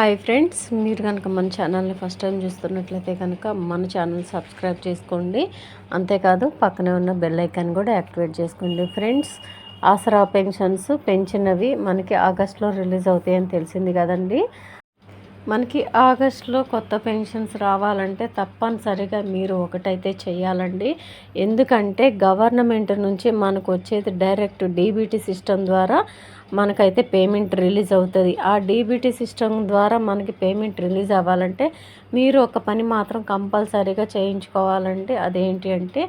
Hi friends మీరు కనుక మన ఛానల్ని ఫస్ట్ టైం చూస్తున్నట్లయితే కనుక మన ఛానల్ సబ్స్క్రైబ్ చేసుకోండి. అంతేకాదు పక్కనే ఉన్న బెల్ ఐకాన్ కూడా యాక్టివేట్ చేసుకోండి ఫ్రెండ్స్. ఆసరా పెన్షన్స్ పెంచినవి మనకి ఆగస్ట్లో రిలీజ్ అవుతాయని తెలిసింది కదండి. మనకి ఆగస్టులో కొత్త పెన్షన్స్ రావాలంటే తప్పనిసరిగా మీరు ఒకటైతే చేయాలండి. ఎందుకంటే గవర్నమెంట్ నుంచి మనకు వచ్చేది డైరెక్ట్ డీబీటీ సిస్టమ్ ద్వారా మనకైతే పేమెంట్ రిలీజ్ అవుతుంది. ఆ డీబీటీ సిస్టమ్ ద్వారా మనకి పేమెంట్ రిలీజ్ అవ్వాలంటే మీరు ఒక పని మాత్రం కంపల్సరీగా చేయించుకోవాలండి. అదేంటి అంటే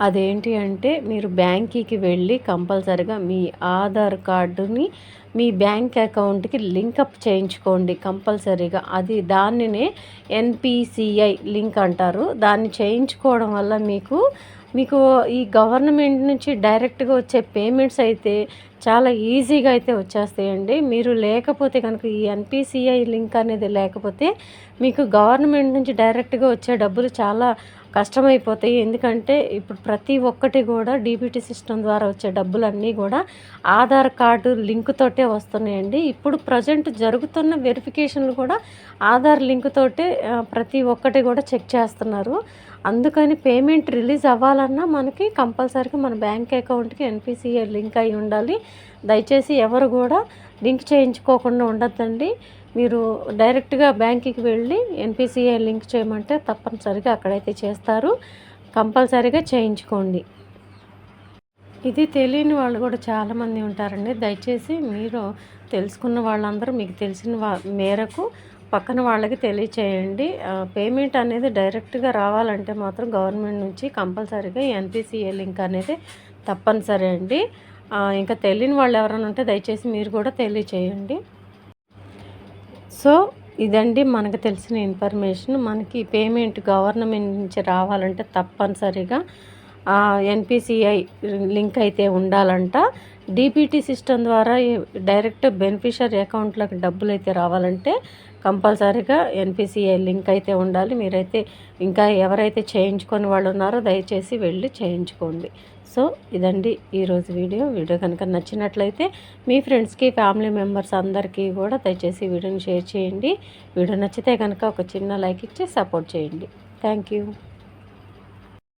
అదేంటి అంటే మీరు బ్యాంకీకి వెళ్ళి కంపల్సరిగా మీ ఆధార్ కార్డుని మీ బ్యాంక్ అకౌంట్కి లింకప్ చేయించుకోండి కంపల్సరీగా. అది దానినే ఎన్పిసిఐ లింక్ అంటారు. దాన్ని చేయించుకోవడం వల్ల మీకు మీకు ఈ గవర్నమెంట్ నుంచి డైరెక్ట్గా వచ్చే పేమెంట్స్ అయితే చాలా ఈజీగా అయితే వచ్చేస్తాయండి. మీరు లేకపోతే కనుక ఈ ఎన్పిసిఐ లింక్ అనేది లేకపోతే మీకు గవర్నమెంట్ నుంచి డైరెక్ట్గా వచ్చే డబ్బులు చాలా కష్టమైపోతాయి. ఎందుకంటే ఇప్పుడు ప్రతి ఒక్కటి కూడా డీబీటీ సిస్టమ్ ద్వారా వచ్చే డబ్బులన్నీ కూడా ఆధార్ కార్డు లింక్ తోటే వస్తున్నాయండి. ఇప్పుడు ప్రజెంట్ జరుగుతున్న వెరిఫికేషన్లు కూడా ఆధార్ లింక్ తోటే ప్రతి ఒక్కటి కూడా చెక్ చేస్తున్నారు. అందుకని పేమెంట్ రిలీజ్ అవ్వాలని అవ్వాలన్నా మనకి కంపల్సరీగా మన బ్యాంక్ అకౌంట్కి ఎన్పిసిఐ లింక్ అయి ఉండాలి. దయచేసి ఎవరు కూడా లింక్ చేయించుకోకుండా ఉండద్దండి. మీరు డైరెక్ట్గా బ్యాంకుకి వెళ్ళి ఎన్పిసిఐ లింక్ చేయమంటే తప్పనిసరిగా అక్కడైతే చేస్తారు. కంపల్సరీగా చేయించుకోండి. ఇది తెలియని వాళ్ళు కూడా చాలామంది ఉంటారండి. దయచేసి మీరు తెలుసుకున్న వాళ్ళందరూ మీకు తెలిసిన మేరకు పక్కన వాళ్ళకి తెలియచేయండి. పేమెంట్ అనేది డైరెక్ట్గా రావాలంటే మాత్రం గవర్నమెంట్ నుంచి కంపల్సరీగా ఎన్పిసిఏ లింక్ అనేది తప్పనిసరి అండి. ఇంకా తెలియని వాళ్ళు ఎవరైనా ఉంటే దయచేసి మీరు కూడా తెలియచేయండి. సో ఇదండి మనకు తెలిసిన ఇన్ఫర్మేషన్. మనకి పేమెంట్ గవర్నమెంట్ నుంచి రావాలంటే తప్పనిసరిగా ఎన్పిసిఐ లింక్ అయితే ఉండాలంట. డిబిటీ సిస్టమ్ ద్వారా డైరెక్ట్ బెనిఫిషరీ అకౌంట్లోకి డబ్బులు అయితే రావాలంటే కంపల్సరీగా ఎన్పిసిఐ లింక్ అయితే ఉండాలి. మీరైతే ఇంకా ఎవరైతే చేయించుకొని వాళ్ళు ఉన్నారో దయచేసి వెళ్ళి చేయించుకోండి. సో ఇదండి ఈరోజు వీడియో. వీడియో కనుక నచ్చినట్లయితే మీ ఫ్రెండ్స్కి ఫ్యామిలీ మెంబర్స్ అందరికీ కూడా దయచేసి వీడియోని షేర్ చేయండి. వీడియో నచ్చితే కనుక ఒక చిన్న లైక్ ఇచ్చి సపోర్ట్ చేయండి. Thank you.